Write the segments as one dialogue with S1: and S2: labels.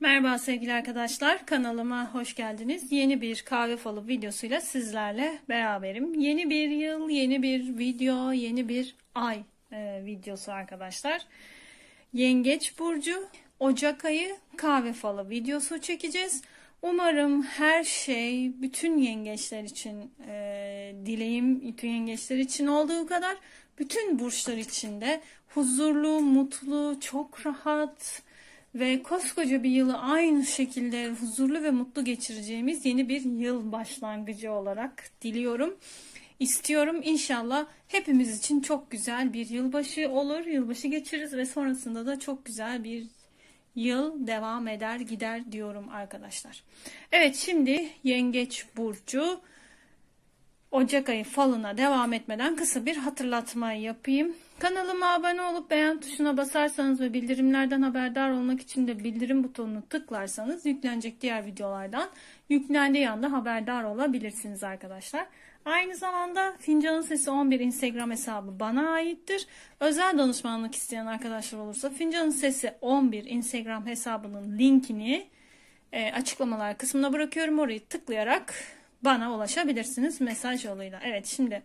S1: Merhaba sevgili arkadaşlar. Kanalıma hoş geldiniz. Yeni bir kahve falı videosuyla sizlerle beraberim. Yeni bir yıl, yeni bir video, yeni bir ay e, videosu arkadaşlar. Yengeç burcu Ocak ayı kahve falı videosu çekeceğiz. Umarım her şey bütün yengeçler için e, dileğim bütün yengeçler için olduğu kadar bütün burçlar için de huzurlu, mutlu, çok rahat ve koskoca bir yılı aynı şekilde huzurlu ve mutlu geçireceğimiz yeni bir yıl başlangıcı olarak diliyorum. İstiyorum inşallah hepimiz için çok güzel bir yılbaşı olur, yılbaşı geçiririz ve sonrasında da çok güzel bir yıl devam eder gider diyorum arkadaşlar. Evet şimdi Yengeç Burcu Ocak ayı falına devam etmeden kısa bir hatırlatma yapayım. Kanalıma abone olup beğen tuşuna basarsanız ve bildirimlerden haberdar olmak için de bildirim butonunu tıklarsanız yüklenecek diğer videolardan yüklendiği anda haberdar olabilirsiniz arkadaşlar. Aynı zamanda Fincanın Sesi 11 Instagram hesabı bana aittir. Özel danışmanlık isteyen arkadaşlar olursa Fincanın Sesi 11 Instagram hesabının linkini e, açıklamalar kısmına bırakıyorum. Orayı tıklayarak bana ulaşabilirsiniz mesaj yoluyla. Evet şimdi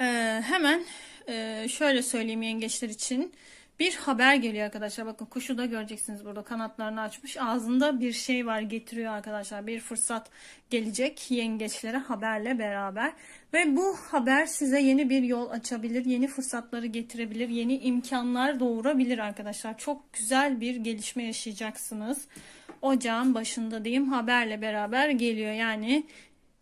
S1: e, hemen e, şöyle söyleyeyim yengeçler için bir haber geliyor arkadaşlar. Bakın kuşu da göreceksiniz burada kanatlarını açmış. Ağzında bir şey var getiriyor arkadaşlar. Bir fırsat gelecek yengeçlere haberle beraber. Ve bu haber size yeni bir yol açabilir. Yeni fırsatları getirebilir. Yeni imkanlar doğurabilir arkadaşlar. Çok güzel bir gelişme yaşayacaksınız. Ocağın başında diyeyim haberle beraber geliyor. Yani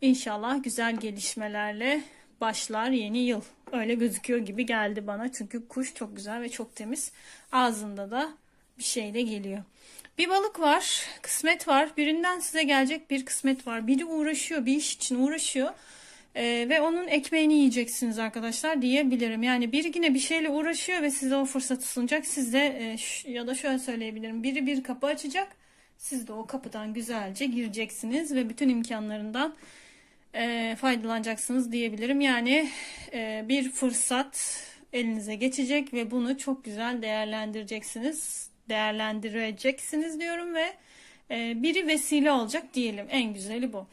S1: inşallah güzel gelişmelerle başlar yeni yıl. Öyle gözüküyor gibi geldi bana. Çünkü kuş çok güzel ve çok temiz. Ağzında da bir şey de geliyor. Bir balık var, kısmet var. Birinden size gelecek bir kısmet var. Biri uğraşıyor, bir iş için uğraşıyor. Ee, ve onun ekmeğini yiyeceksiniz arkadaşlar diyebilirim. Yani biri yine bir şeyle uğraşıyor ve size o fırsatı sunacak. Siz de e, ya da şöyle söyleyebilirim. Biri bir kapı açacak. Siz de o kapıdan güzelce gireceksiniz ve bütün imkanlarından e, faydalanacaksınız diyebilirim. Yani e, bir fırsat elinize geçecek ve bunu çok güzel değerlendireceksiniz. Değerlendireceksiniz diyorum ve e, biri vesile olacak diyelim. En güzeli bu.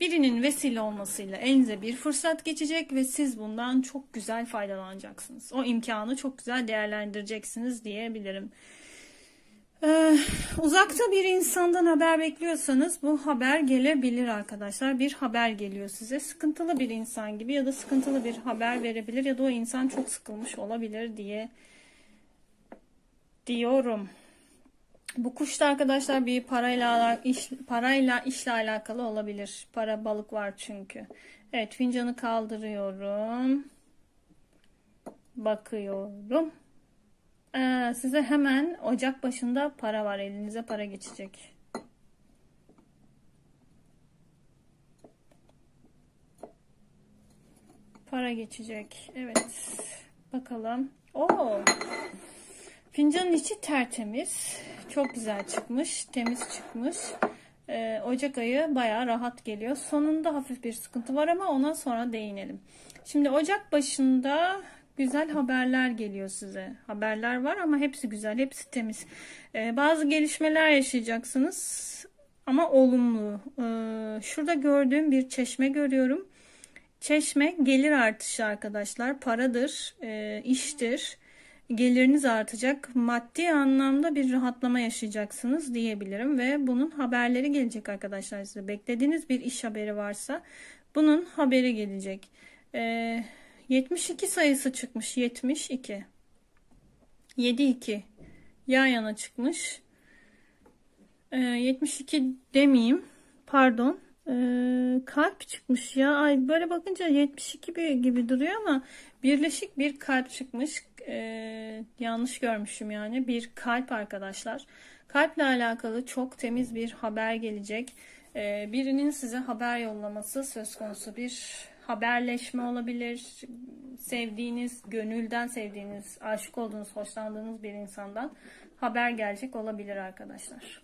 S1: Birinin vesile olmasıyla elinize bir fırsat geçecek ve siz bundan çok güzel faydalanacaksınız. O imkanı çok güzel değerlendireceksiniz diyebilirim. Ee, uzakta bir insandan haber bekliyorsanız bu haber gelebilir arkadaşlar. Bir haber geliyor size. Sıkıntılı bir insan gibi ya da sıkıntılı bir haber verebilir ya da o insan çok sıkılmış olabilir diye diyorum. Bu kuş da arkadaşlar bir parayla iş, parayla işle alakalı olabilir. Para balık var çünkü. Evet fincanı kaldırıyorum. Bakıyorum. Ee, size hemen Ocak başında para var. Elinize para geçecek. Para geçecek. Evet. Bakalım. Oo. Fincanın içi tertemiz. Çok güzel çıkmış. Temiz çıkmış. Ee, Ocak ayı baya rahat geliyor. Sonunda hafif bir sıkıntı var ama ona sonra değinelim. Şimdi Ocak başında güzel haberler geliyor size. Haberler var ama hepsi güzel, hepsi temiz. Ee, bazı gelişmeler yaşayacaksınız ama olumlu. Ee, şurada gördüğüm bir çeşme görüyorum. Çeşme gelir artışı arkadaşlar. Paradır, e, iştir. Geliriniz artacak. Maddi anlamda bir rahatlama yaşayacaksınız diyebilirim ve bunun haberleri gelecek arkadaşlar size. Beklediğiniz bir iş haberi varsa bunun haberi gelecek. Eee 72 sayısı çıkmış. 72. 72 yan yana çıkmış. Ee, 72 demeyeyim. Pardon. Ee, kalp çıkmış ya. Ay böyle bakınca 72 bir gibi duruyor ama birleşik bir kalp çıkmış. Ee, yanlış görmüşüm yani. Bir kalp arkadaşlar. Kalple alakalı çok temiz bir haber gelecek. Ee, birinin size haber yollaması söz konusu bir haberleşme olabilir. Sevdiğiniz, gönülden sevdiğiniz, aşık olduğunuz, hoşlandığınız bir insandan haber gelecek olabilir arkadaşlar.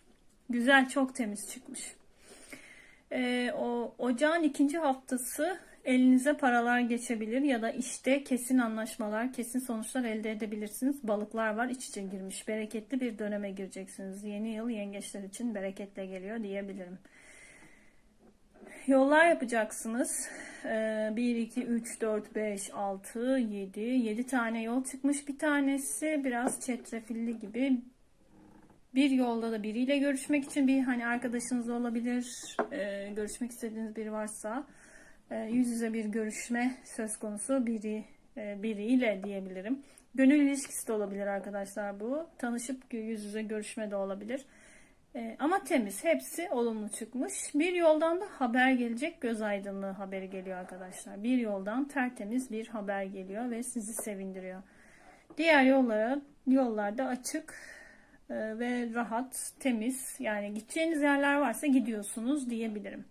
S1: Güzel, çok temiz çıkmış. Ee, o ocağın ikinci haftası elinize paralar geçebilir ya da işte kesin anlaşmalar, kesin sonuçlar elde edebilirsiniz. Balıklar var iç içe girmiş. Bereketli bir döneme gireceksiniz. Yeni yıl yengeçler için bereketle geliyor diyebilirim. Yollar yapacaksınız. Ee, 1, 2, 3, 4, 5, 6, 7. 7 tane yol çıkmış. Bir tanesi biraz çetrefilli gibi. Bir yolda da biriyle görüşmek için bir hani arkadaşınız olabilir. Ee, görüşmek istediğiniz biri varsa e, yüz yüze bir görüşme söz konusu biri e, biriyle diyebilirim. Gönül ilişkisi de olabilir arkadaşlar bu. Tanışıp yüz yüze görüşme de olabilir. E, ama temiz. Hepsi olumlu çıkmış. Bir yoldan da haber gelecek. Göz aydınlığı haberi geliyor arkadaşlar. Bir yoldan tertemiz bir haber geliyor ve sizi sevindiriyor. Diğer yollara yollarda açık e, ve rahat, temiz. Yani gideceğiniz yerler varsa gidiyorsunuz diyebilirim.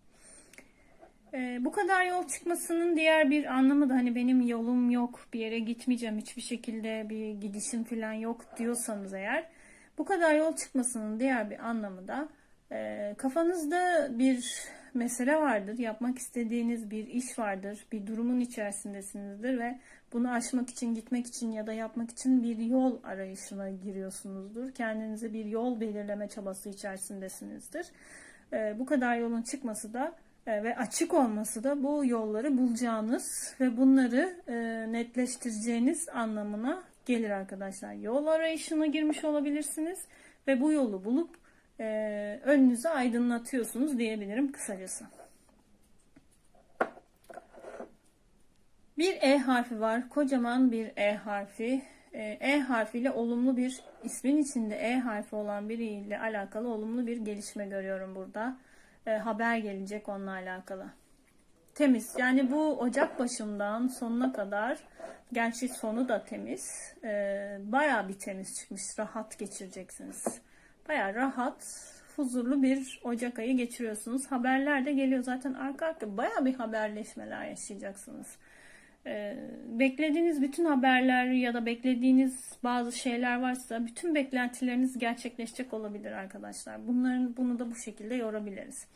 S1: E, bu kadar yol çıkmasının diğer bir anlamı da hani benim yolum yok, bir yere gitmeyeceğim, hiçbir şekilde bir gidişim falan yok diyorsanız eğer bu kadar yol çıkmasının diğer bir anlamı da e, kafanızda bir mesele vardır, yapmak istediğiniz bir iş vardır, bir durumun içerisindesinizdir ve bunu aşmak için, gitmek için ya da yapmak için bir yol arayışına giriyorsunuzdur. Kendinize bir yol belirleme çabası içerisindesinizdir. E, bu kadar yolun çıkması da e, ve açık olması da bu yolları bulacağınız ve bunları e, netleştireceğiniz anlamına gelir arkadaşlar. Yol arayışına girmiş olabilirsiniz ve bu yolu bulup e, önünüzü aydınlatıyorsunuz diyebilirim kısacası. Bir E harfi var. Kocaman bir E harfi. E, e harfiyle olumlu bir ismin içinde E harfi olan biriyle alakalı olumlu bir gelişme görüyorum burada. E, haber gelecek onunla alakalı. Temiz. Yani bu Ocak başından sonuna kadar gerçi sonu da temiz. E, Baya bir temiz çıkmış. Rahat geçireceksiniz. Baya rahat, huzurlu bir Ocak ayı geçiriyorsunuz. Haberler de geliyor zaten arka arka. Baya bir haberleşmeler yaşayacaksınız. Ee, beklediğiniz bütün haberler ya da beklediğiniz bazı şeyler varsa bütün beklentileriniz gerçekleşecek olabilir arkadaşlar. Bunların bunu da bu şekilde yorabiliriz.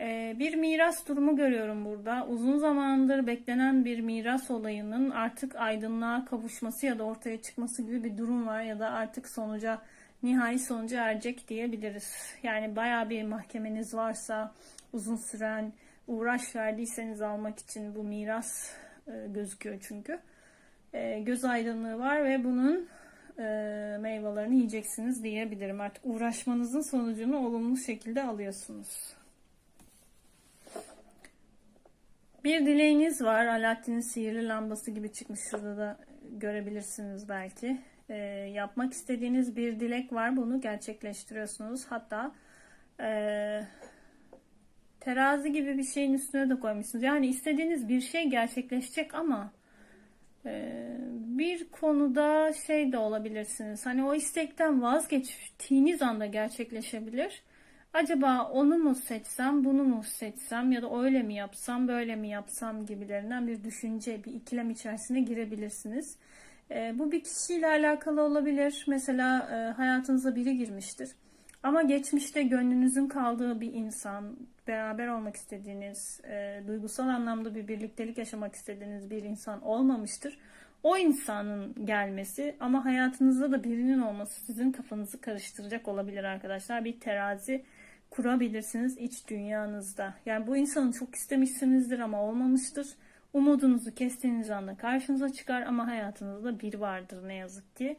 S1: Ee, bir miras durumu görüyorum burada. Uzun zamandır beklenen bir miras olayının artık aydınlığa kavuşması ya da ortaya çıkması gibi bir durum var ya da artık sonuca nihai sonuca erecek diyebiliriz. Yani baya bir mahkemeniz varsa uzun süren uğraş verdiyseniz almak için bu miras e, gözüküyor çünkü. E, göz aydınlığı var ve bunun e, meyvelerini yiyeceksiniz diyebilirim. Artık uğraşmanızın sonucunu olumlu şekilde alıyorsunuz. Bir dileğiniz var. Alaaddin'in sihirli lambası gibi çıkmış. Şurada da görebilirsiniz belki. E, yapmak istediğiniz bir dilek var. Bunu gerçekleştiriyorsunuz. Hatta e, terazi gibi bir şeyin üstüne de koymuşsunuz. Yani istediğiniz bir şey gerçekleşecek ama e, bir konuda şey de olabilirsiniz. Hani o istekten vazgeçtiğiniz anda gerçekleşebilir. Acaba onu mu seçsem, bunu mu seçsem ya da öyle mi yapsam, böyle mi yapsam gibilerinden bir düşünce, bir ikilem içerisine girebilirsiniz. E, bu bir kişiyle alakalı olabilir. Mesela e, hayatınıza biri girmiştir. Ama geçmişte gönlünüzün kaldığı bir insan, beraber olmak istediğiniz, e, duygusal anlamda bir birliktelik yaşamak istediğiniz bir insan olmamıştır. O insanın gelmesi ama hayatınızda da birinin olması sizin kafanızı karıştıracak olabilir arkadaşlar. Bir terazi kurabilirsiniz iç dünyanızda. Yani bu insanı çok istemişsinizdir ama olmamıştır. Umudunuzu kestiğiniz anda karşınıza çıkar ama hayatınızda bir vardır ne yazık ki.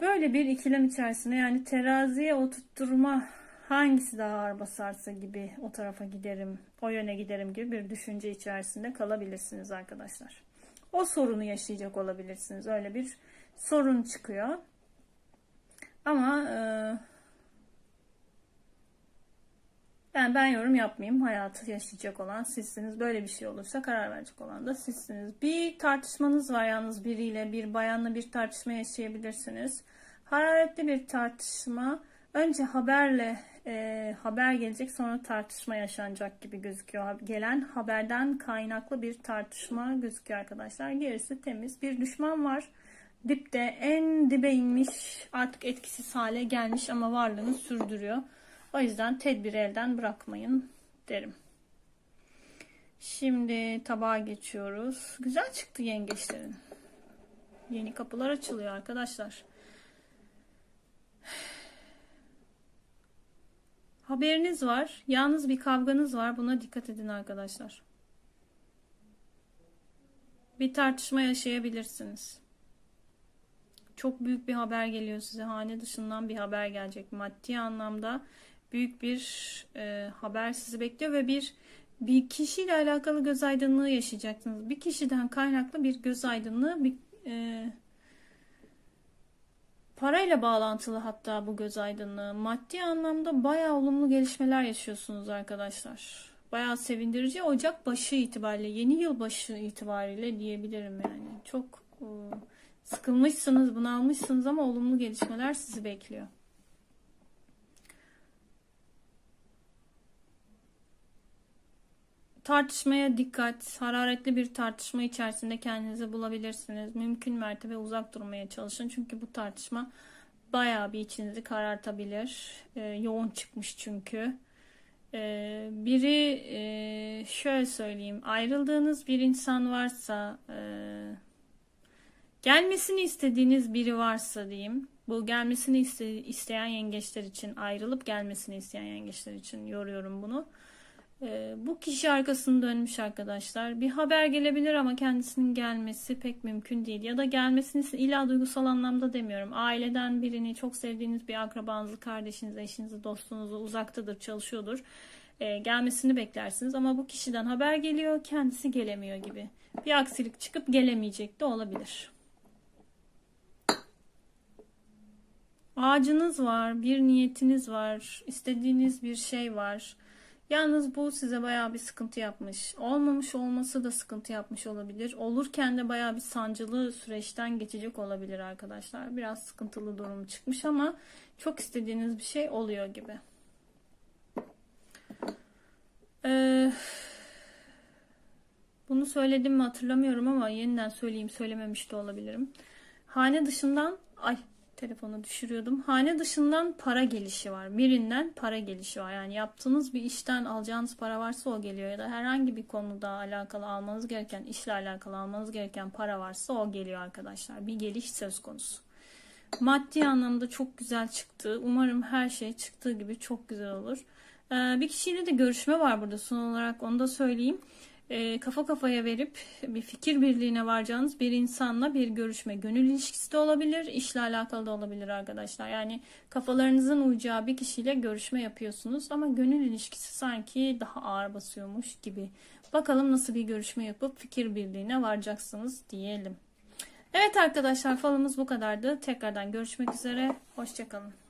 S1: Böyle bir ikilem içerisinde yani teraziye oturtturma hangisi daha ağır basarsa gibi o tarafa giderim, o yöne giderim gibi bir düşünce içerisinde kalabilirsiniz arkadaşlar. O sorunu yaşayacak olabilirsiniz. Öyle bir sorun çıkıyor. Ama e, yani ben yorum yapmayayım. Hayatı yaşayacak olan sizsiniz. Böyle bir şey olursa karar verecek olan da sizsiniz. Bir tartışmanız var yalnız biriyle. Bir bayanla bir tartışma yaşayabilirsiniz. Hararetli bir tartışma. Önce haberle e, haber gelecek sonra tartışma yaşanacak gibi gözüküyor. Gelen haberden kaynaklı bir tartışma gözüküyor arkadaşlar. Gerisi temiz. Bir düşman var. Dipte en dibe inmiş artık etkisiz hale gelmiş ama varlığını sürdürüyor. O yüzden tedbiri elden bırakmayın derim. Şimdi tabağa geçiyoruz. Güzel çıktı yengeçlerin. Yeni kapılar açılıyor arkadaşlar. Haberiniz var. Yalnız bir kavganız var. Buna dikkat edin arkadaşlar. Bir tartışma yaşayabilirsiniz. Çok büyük bir haber geliyor size. Hane dışından bir haber gelecek. Maddi anlamda büyük bir e, haber sizi bekliyor ve bir bir kişiyle alakalı göz aydınlığı yaşayacaksınız. Bir kişiden kaynaklı bir göz aydınlığı, bir e, parayla bağlantılı hatta bu göz aydınlığı. Maddi anlamda bayağı olumlu gelişmeler yaşıyorsunuz arkadaşlar. Bayağı sevindirici. Ocak başı itibariyle, yeni yıl başı itibariyle diyebilirim yani. Çok e, sıkılmışsınız, bunalmışsınız ama olumlu gelişmeler sizi bekliyor. Tartışmaya dikkat, hararetli bir tartışma içerisinde kendinizi bulabilirsiniz. Mümkün mertebe uzak durmaya çalışın. Çünkü bu tartışma bayağı bir içinizi karartabilir. Ee, yoğun çıkmış çünkü. Ee, biri e, şöyle söyleyeyim. Ayrıldığınız bir insan varsa e, gelmesini istediğiniz biri varsa diyeyim. Bu gelmesini iste, isteyen yengeçler için ayrılıp gelmesini isteyen yengeçler için yoruyorum bunu. Ee, bu kişi arkasını dönmüş arkadaşlar. Bir haber gelebilir ama kendisinin gelmesi pek mümkün değil. Ya da gelmesini illa duygusal anlamda demiyorum. Aileden birini, çok sevdiğiniz bir akrabanızı, kardeşinizi, eşinizi, dostunuzu uzaktadır, çalışıyordur. Ee, gelmesini beklersiniz ama bu kişiden haber geliyor, kendisi gelemiyor gibi. Bir aksilik çıkıp gelemeyecek de olabilir. Ağacınız var, bir niyetiniz var, istediğiniz bir şey var. Yalnız bu size bayağı bir sıkıntı yapmış. Olmamış olması da sıkıntı yapmış olabilir. Olurken de bayağı bir sancılı süreçten geçecek olabilir arkadaşlar. Biraz sıkıntılı durum çıkmış ama çok istediğiniz bir şey oluyor gibi. Ee, bunu söyledim mi hatırlamıyorum ama yeniden söyleyeyim söylememiş de olabilirim. Hane dışından ay telefonu düşürüyordum. Hane dışından para gelişi var. Birinden para gelişi var. Yani yaptığınız bir işten alacağınız para varsa o geliyor. Ya da herhangi bir konuda alakalı almanız gereken, işle alakalı almanız gereken para varsa o geliyor arkadaşlar. Bir geliş söz konusu. Maddi anlamda çok güzel çıktı. Umarım her şey çıktığı gibi çok güzel olur. Ee, bir kişiyle de görüşme var burada son olarak onu da söyleyeyim e, kafa kafaya verip bir fikir birliğine varacağınız bir insanla bir görüşme. Gönül ilişkisi de olabilir, işle alakalı da olabilir arkadaşlar. Yani kafalarınızın uyacağı bir kişiyle görüşme yapıyorsunuz ama gönül ilişkisi sanki daha ağır basıyormuş gibi. Bakalım nasıl bir görüşme yapıp fikir birliğine varacaksınız diyelim. Evet arkadaşlar falımız bu kadardı. Tekrardan görüşmek üzere. Hoşçakalın.